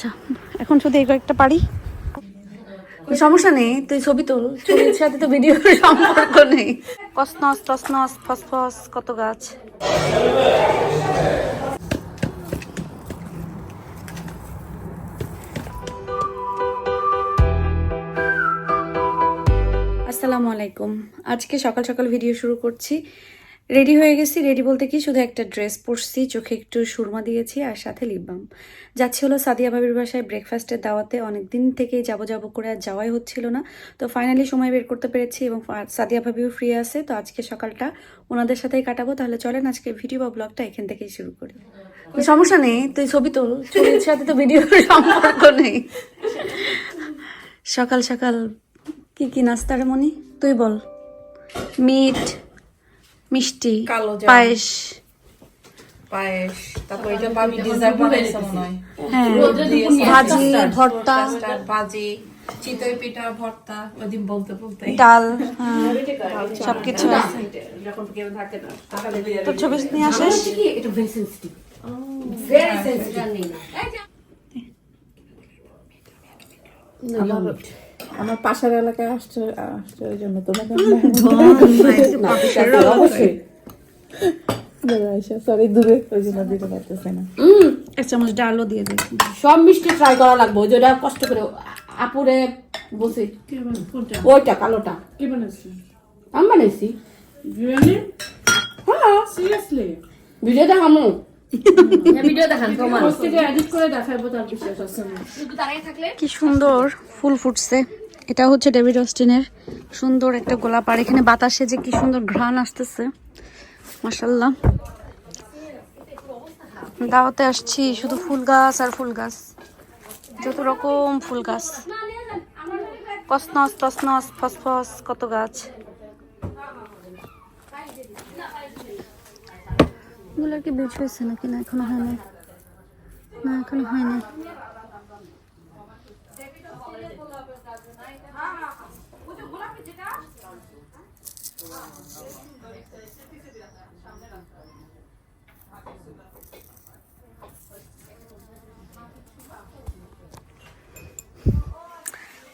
আচ্ছা এখন শুধু এই কয়েকটা পারি। সমস্যা নেই, তুই ছবি তোল। ছবির সাথে তো ভিডিও সম্পর্ক নেই। কসনস, টসনস, ফসফস, কত গাছ। আসসালামু আলাইকুম। আজকে সকাল সকাল ভিডিও শুরু করছি। রেডি হয়ে গেছি রেডি বলতে কি, শুধু একটা ড্রেস পরছি, চোখে একটু সুরমা দিয়েছি আর সাথে লিপ বাম যাচ্ছি হলো সাদিয়া ভাবির বাসায় ব্রেকফাস্টের দাওয়াতে অনেক দিন থেকেই যাব যাব করে আর যাওয়াই হচ্ছিল না। তো ফাইনালি সময় বের করতে পেরেছি এবং সাদিয়া ভাবিও ফ্রি আছে, তো আজকে সকালটা ওনাদের সাথেই কাটাবো। তাহলে চলেন আজকে ভিডিও বা ব্লগটা এখান থেকেই শুরু করি। সমস্যা নেই, তুই ছবি তোল। ছবির সাথে তো ভিডিও সম্পর্ক নেই। সকাল সকাল কি কি নাস্তার মনি? তুই বল। মিট মিষ্টি কালো পায়েস। পায়েস তারপর এটা ভাবি ডিজার্ট বানাইছে মনে হয়। হ্যাঁ ভাজি ভর্তা। ভাজি চিতই পিঠা ভর্তা ওদিন বলতে বলতে। ডাল হ্যাঁ, সবকিছু ছবি নিয়ে আসিস? আমার পাশের এলাকায় আসছে আসছে ওই জন্য। তোমাকে সরি দূরে। ওই জন্য দিতে পারতেছে না। এক চামচ ডালও দিয়ে দে। সব মিষ্টি ট্রাই করা লাগবে যেটা কষ্ট করে আপুরে বসে ওইটা কালোটা। আমি বানাইছি। হ্যাঁ। ভিডিও দেখামু। কি সুন্দর ফুল ফুটছে। এটা হচ্ছে ডেভিড অস্টিনের সুন্দর একটা গোলাপ। আর এখানে বাতাসে যে কি সুন্দর ঘ্রাণ আসতেছে। মাসাল্লাহ দাওয়াতে আসছি শুধু ফুল গাছ আর ফুল গাছ। যত রকম ফুল গাছ। কসনস তসনস, ফসফস, কত গাছ। এগুলোর কি বীজ হয়েছে নাকি? না, এখনও হয়নি। না, এখনও হয়নি।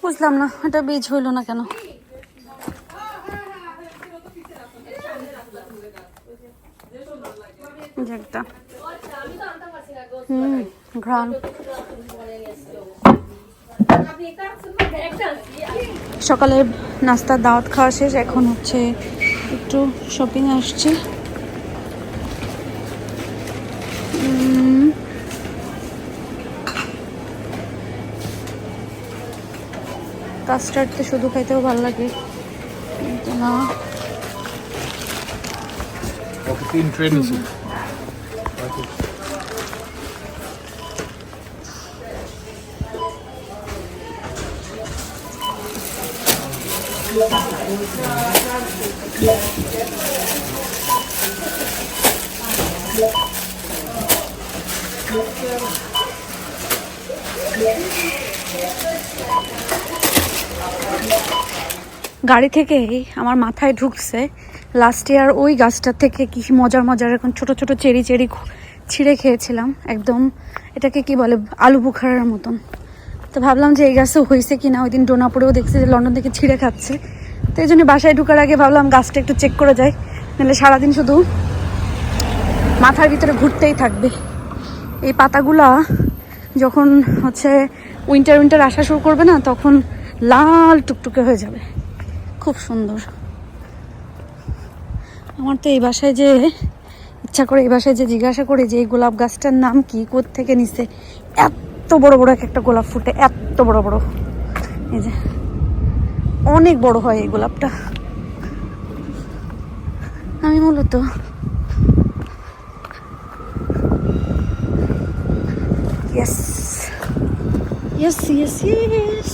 বুঝলাম না, এটা বীজ হইল না কেন? হুম সকালে নাস্তার দাওয়াত খাওয়া শেষ, এখন হচ্ছে একটু শপিং আসছি। কাস্টার্ড তো শুধু খাইতেও ভালো লাগে কিন্তু না in training zit. গাড়ি থেকেই আমার মাথায় ঢুকছে। লাস্ট ইয়ার ওই গাছটা থেকে কি মজার মজার এখন ছোট ছোট চেরি চেরি ছিঁড়ে খেয়েছিলাম, একদম এটাকে কি বলে, আলু বুখারার মতন। তো ভাবলাম যে এই গাছও হয়েছে কি না ওই দিন ডোনাপুরেও দেখছি যে লন্ডন থেকে ছিঁড়ে খাচ্ছে। তো এই জন্য বাসায় ঢুকার আগে ভাবলাম গাছটা একটু চেক করে যাই, নাহলে সারাদিন শুধু মাথার ভিতরে ঘুরতেই থাকবে। এই পাতাগুলা যখন হচ্ছে উইন্টার উইন্টার আসা শুরু করবে না, তখন লাল টুকটুকে হয়ে যাবে। খুব সুন্দর। আমার তো এই বাসায় যে ইচ্ছা করে, এই বাসায় যে জিজ্ঞাসা করে যে এই গোলাপ গাছটার নাম কি থেকে নিছে, এত বড় বড় এক একটা গোলাপ ফুটে, এত বড় বড়। এই যে, অনেক বড় হয় এই গোলাপটা। আমি মূলত ইয়েস ইয়েস ইয়েস ইয়েস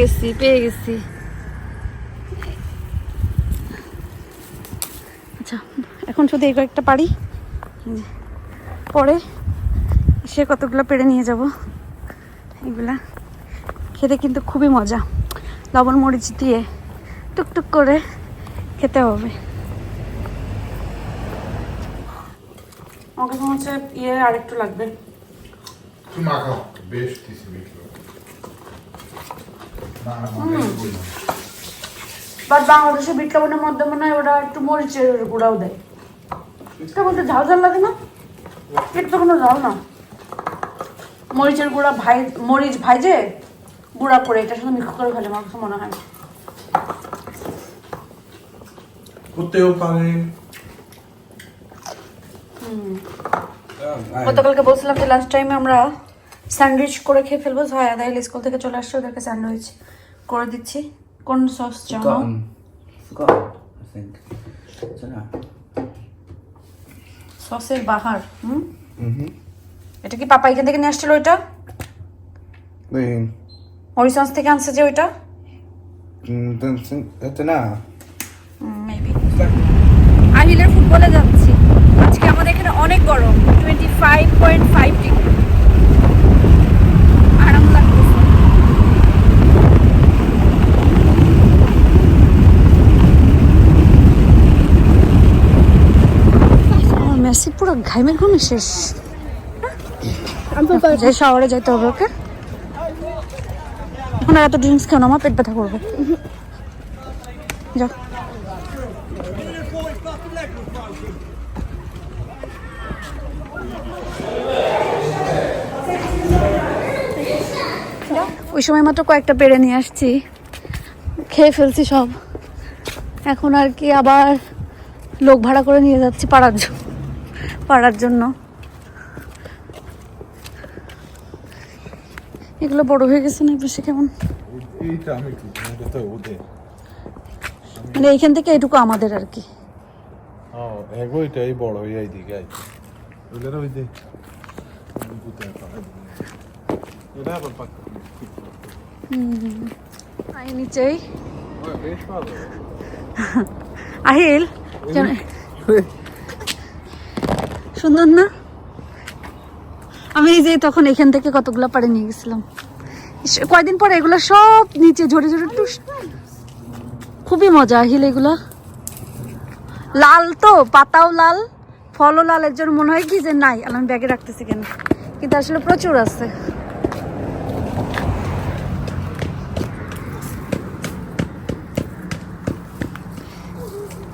গেছি, পেয়ে গেছি। আচ্ছা এখন শুধু এই কয়েকটা পারি পরে সে কতগুলো পেরে নিয়ে যাব। এগুলা খেতে কিন্তু খুবই মজা। লবণ মরিচ দিয়ে টুকটুক করে খেতে হবে। হচ্ছে ইয়ে আরেকটু লাগবে। Tu বাট বাংলাদেশে বিট লবণের মধ্যে মনে হয় ওরা একটু মরিচের গুঁড়াও দেয়। এটা বলতে ঝাল ঝাল লাগে না? এটা তো কোনো ঝাল না। মরিচের গুঁড়া ভাই মরিচ ভাইজে গুঁড়া করে এটার সাথে মিক্স করে ফেলে আমার কাছে মনে হয় teu pai. গতকালকে বলছিলাম যে লাস্ট টাইমে আমরা স্যান্ডউইচ করে খেয়ে ফেলব ভাই আদাইল স্কুল থেকে চলে আসছে ওদেরকে স্যান্ডউইচ করে দিচ্ছি। কোন সস চাও. সসের বাহার হুম? Mm-hmm. এটা কি পাপা এখান থেকে নিয়ে আসছিল ওইটা? মরিসন্স থেকে আনছে যে ওইটা? Mm, don't know. মেবি আহিলের ফুটবলে যাচ্ছি। আজকে আমাদের এখানে অনেক গরম twenty five point five degree আরাম লাগতেছে আমার ঘাইমে ঘুমে শেষ? যে শহরে যেতে হবে, ওকে? এখন আর এত ড্রিঙ্কস কেন আমার পেট ব্যথা করবে। যাও। ওই সময় মাত্র কয়েকটা পেড়ে নিয়ে আসছি। খেয়ে ফেলছি সব। এখন আর কি আবার লোক ভাড়া করে নিয়ে যাচ্ছি পাড়ার জন্য। পাড়ার জন্য। এগুলো বড় হয়ে গেছে না বেশি কেমন? মানে এইখান থেকে এটুকু আমাদের আর কি। বড় হয়ে আই নিচেই আহিল সুন্দর না? আমি এই যে তখন এখান থেকে কতগুলো পাড়ে নিয়ে গেছিলাম। কয়দিন পরে এগুলো সব নিচে ঝরে ঝরে টুস। খুবই মজা আহিল এগুলো। লাল তো, পাতাও লাল, ফলও লাল, এর জন্য মনে হয় কি যে নাই আমি ব্যাগে রাখতেছি কেন? কিন্তু আসলে প্রচুর আছে।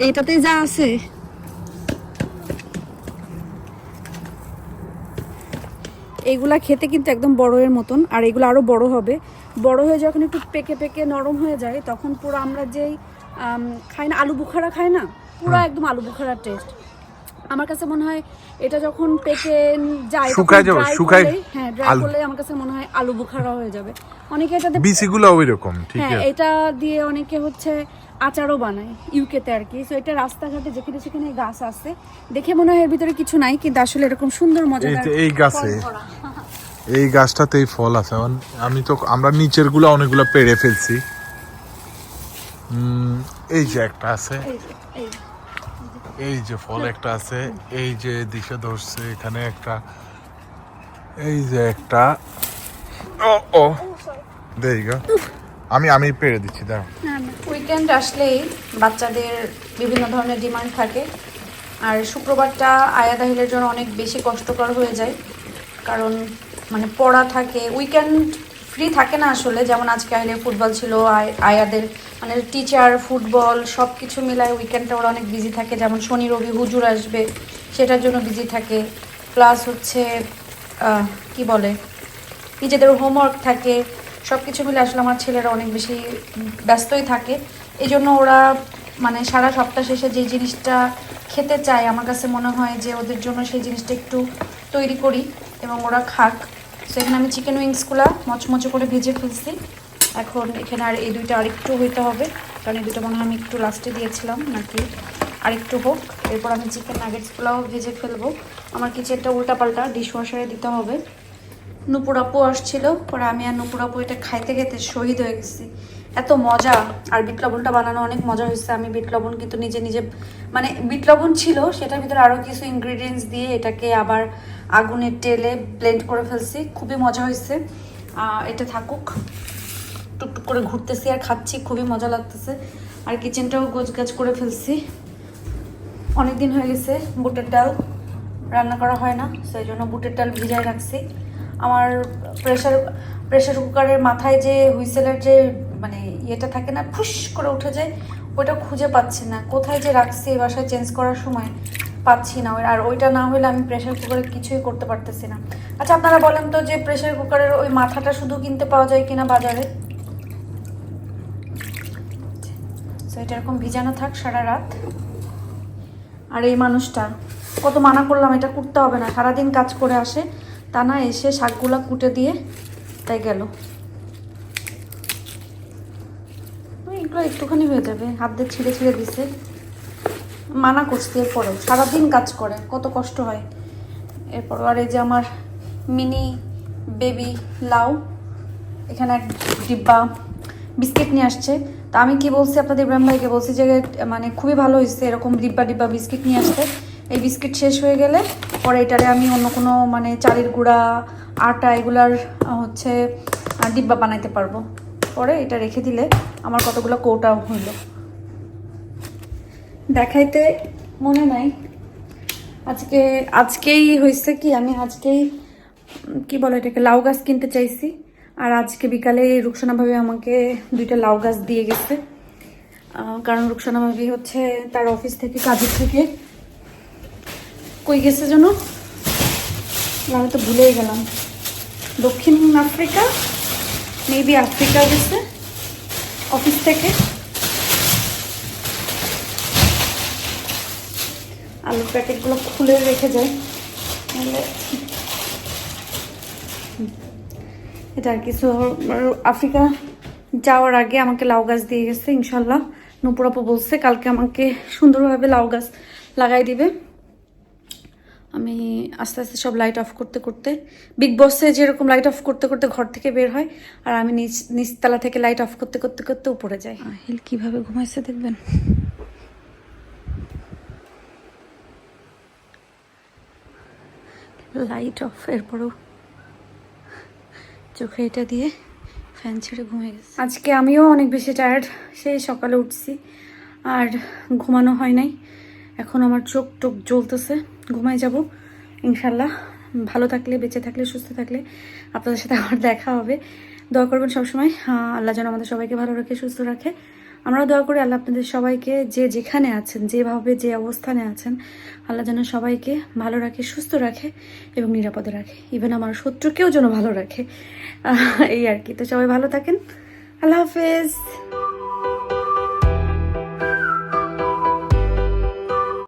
এইটাতেই যা আছে। এইগুলা খেতে কিন্তু একদম বড়ের মতন আর এগুলো আরও বড় হবে। বড় হয়ে যখন একটু পেকে পেকে নরম হয়ে যায় তখন পুরো আমরা যেই খাই না আলু বুখারা খাই না পুরো একদম আলু বুখারার টেস্ট আমার কাছে মনে হয় এটা যখন পেকে যায় শুকায় যাবে, শুকায়- হ্যাঁ ড্রাই করলে আমার কাছে মনে হয় আলু বুখারা হয়ে যাবে। অনেকে এটাতে বিচিগুলো ওই রকম ঠিক হ্যাঁ আছে। এটা দিয়ে অনেকে হচ্ছে আচারও বানায় ইউকেতে আর কি। সো এটা রাস্তাঘাটে যেখানে সেখানে গাছ আছে। দেখে মনে হয় এর ভিতরে কিছু নাই কিন্তু আসলে এরকম সুন্দর মজাদার এই গাছে এই গাছটাতেই ফল আছে। আমি তো আমরা নিচেরগুলো অনেকগুলো পেড়ে ফেলছি। এই যে একটা আছে। এই যে। এই ফল একটা আছে। এই যে দিশে ধরছে এখানে একটা। এই যে একটা। ও ও। দেই গো। আমি আমি পেড়ে দিচ্ছি, দাঁড়াও। উইকেন্ড আসলেই বাচ্চাদের বিভিন্ন ধরনের ডিমান্ড থাকে। আর শুক্রবারটা আয়া দাহিলের জন্য অনেক বেশি কষ্টকর হয়ে যায়। কারণ মানে পড়া থাকে। উইকেন্ড ফ্রি থাকে না আসলে। যেমন আজকে আইলে ফুটবল ছিল, আয়- আয়াদের মানে টিচার, ফুটবল সব কিছু মিলায় উইকেন্ডটা ওরা অনেক বিজি থাকে। যেমন শনি, রবি, হুজুর আসবে, সেটার জন্য বিজি থাকে। প্লাস হচ্ছে কি বলে? নিজেদের হোমওয়ার্ক থাকে। সব কিছু মিলে আসলে আমার ছেলেরা অনেক বেশি ব্যস্তই থাকে। এই জন্য ওরা মানে সারা সপ্তাহ শেষে যে জিনিসটা খেতে চায়, আমার কাছে মনে হয় যে ওদের জন্য সেই জিনিসটা একটু তৈরি করি এবং ওরা খাক। সেখানে আমি চিকেন উইংসগুলো মচমচে করে ভেজে ফেলছি। এখন এখানে আর এই দুইটা আরেকটু হইতে হবে, কারণ এই দুটো মনে হয় আমি একটু লাস্টে দিয়েছিলাম নাকি? আরেকটু হোক, এরপর আমি চিকেন নাগেটসগুলোও ভেজে ফেলব। আমার কিচেনটা উল্টাপাল্টা ডিশ ওয়াশারে দিতে হবে। নুপুর আপু আসছিল, পরে আমি আর নুপুর আপু এটা খাইতে খেতে শহীদ হয়ে গেছি। এত মজা। আর বিট লবণটা বানানো অনেক মজা হয়েছে। আমি বিট লবণ কিন্তু নিজে নিজে মানে বিট লবণ ছিল, সেটার ভিতরে আরও কিছু ইনগ্রিডিয়েন্টস দিয়ে এটাকে আবার আগুনে টেলে ব্লেন্ড করে ফেলছি। খুবই মজা হয়েছে। এটা থাকুক। টুকটুক করে ঘুরতেছি আর খাচ্ছি, খুবই মজা লাগতেছে। আর কিচেনটাও গোছগাছ করে ফেলছি। অনেক দিন হয়ে গেছে, বুটের ডাল রান্না করা হয় না, সেই জন্য বুটের ডাল ভিজায় রাখছি। আমার প্রেশার প্রেশার কুকারের মাথায় যে হুইসেলের যে মানে ইয়েটা থাকে না, ফুস করে উঠে যায় ওটা খুঁজে পাচ্ছি না। কোথায় যে রাখছি এই বাসায় চেঞ্জ করার সময় পাচ্ছি না। আর ওইটা না হলে আমি প্রেশার কুকারে কিছুই করতে পারতেছি না। আচ্ছা আপনারা বলেন তো যে প্রেশার কুকারের ওই মাথাটা শুধু কিনতে পাওয়া যায় কিনা বাজারে? তো এটা এরকম ভিজানো থাক সারা রাত। আর এই মানুষটা, কত মানা করলাম, এটা করতে হবে না। সারাদিন কাজ করে আসে। তা না এসে শাকগুলা কুটে দিয়ে তাই গেল। এগুলো একটুখানি হয়ে যাবে, হাত দিয়ে ছিঁড়ে ছিঁড়ে দিছে। মানা করছি এরপরেও, সারাদিন কাজ করে, কত কষ্ট হয়। এরপর আর এই যে আমার মিনি বেবি লাউ, এখানে এক ডিব্বা বিস্কিট নিয়ে আসছে। তা আমি কি বলছি আপনাদের ইব্রাহিম ভাইকে বলছি যে মানে খুবই ভালো হয়েছে এরকম ডিব্বা ডিব্বা বিস্কিট নিয়ে আসতে। এই বিস্কিট শেষ হয়ে গেলে পরে এটারে আমি অন্য কোনো মানে চালের গুঁড়া, আটা এগুলার হচ্ছে ডিব্বা বানাইতে পারব। পরে এটা রেখে দিলে আমার কতগুলো কৌটা হইল। দেখাইতে মনে নাই। আজকে, আজকেই হয়েছে কি, আমি আজকেই কি বলে এটাকে, লাউ গাছ কিনতে চাইছি। আর আজকে বিকালে রুকসানা ভাবি আমাকে দুইটা লাউ গাছ দিয়ে গেছে। কারণ রুকসানা ভাবি হচ্ছে তার অফিস থেকে, কাজের থেকে কই গেছে যেন? আমি তো ভুলেই গেলাম। দক্ষিণ আফ্রিকা? মেবি আফ্রিকা গেছে? অফিস থেকে? আলুর প্যাকেটগুলো খুলে রেখে যায় এটা আর কিছু আফ্রিকা যাওয়ার আগে আমাকে লাউ গাছ দিয়ে গেছে, ইনশাল্লাহ। নুপুরাপু বলছে কালকে আমাকে সুন্দরভাবে লাউ গাছ লাগাই দিবে। আমি আস্তে আস্তে সব লাইট অফ করতে করতে বিগ বসে যেরকম লাইট অফ করতে করতে ঘর থেকে বের হয় আর আমি নিচ নিচতলা থেকে লাইট অফ করতে করতে করতে উপরে যাই। আহিল কীভাবে ঘুমাইছে দেখবেন? লাইট অফ এরপরও চোখে এটা দিয়ে ফ্যান ছেড়ে ঘুমিয়ে গেছে। আজকে আমিও অনেক বেশি টায়ার্ড সেই সকালে উঠছি আর ঘুমানো হয় নাই। এখন আমার চোখ টোক জ্বলতেছে ঘুমাই যাব ইনশাল্লাহ। ভালো থাকলে বেঁচে থাকলে সুস্থ থাকলে আপনাদের সাথে আমার দেখা হবে। দোয়া করবেন সবসময়। আহ, আল্লাহ যেন আমাদের সবাইকে ভালো রাখে সুস্থ রাখে। আমরা দোয়া করি আল্লাহ আপনাদের সবাইকে যে যেখানে আছেন যেভাবে যে অবস্থানে আছেন আল্লাহ যেন সবাইকে ভালো রাখে সুস্থ রাখে এবং নিরাপদে রাখে। ইভেন আমার শত্রুকেও যেন ভালো রাখে। এই আর কি। তো সবাই ভালো থাকেন। আল্লাহ হাফেজ।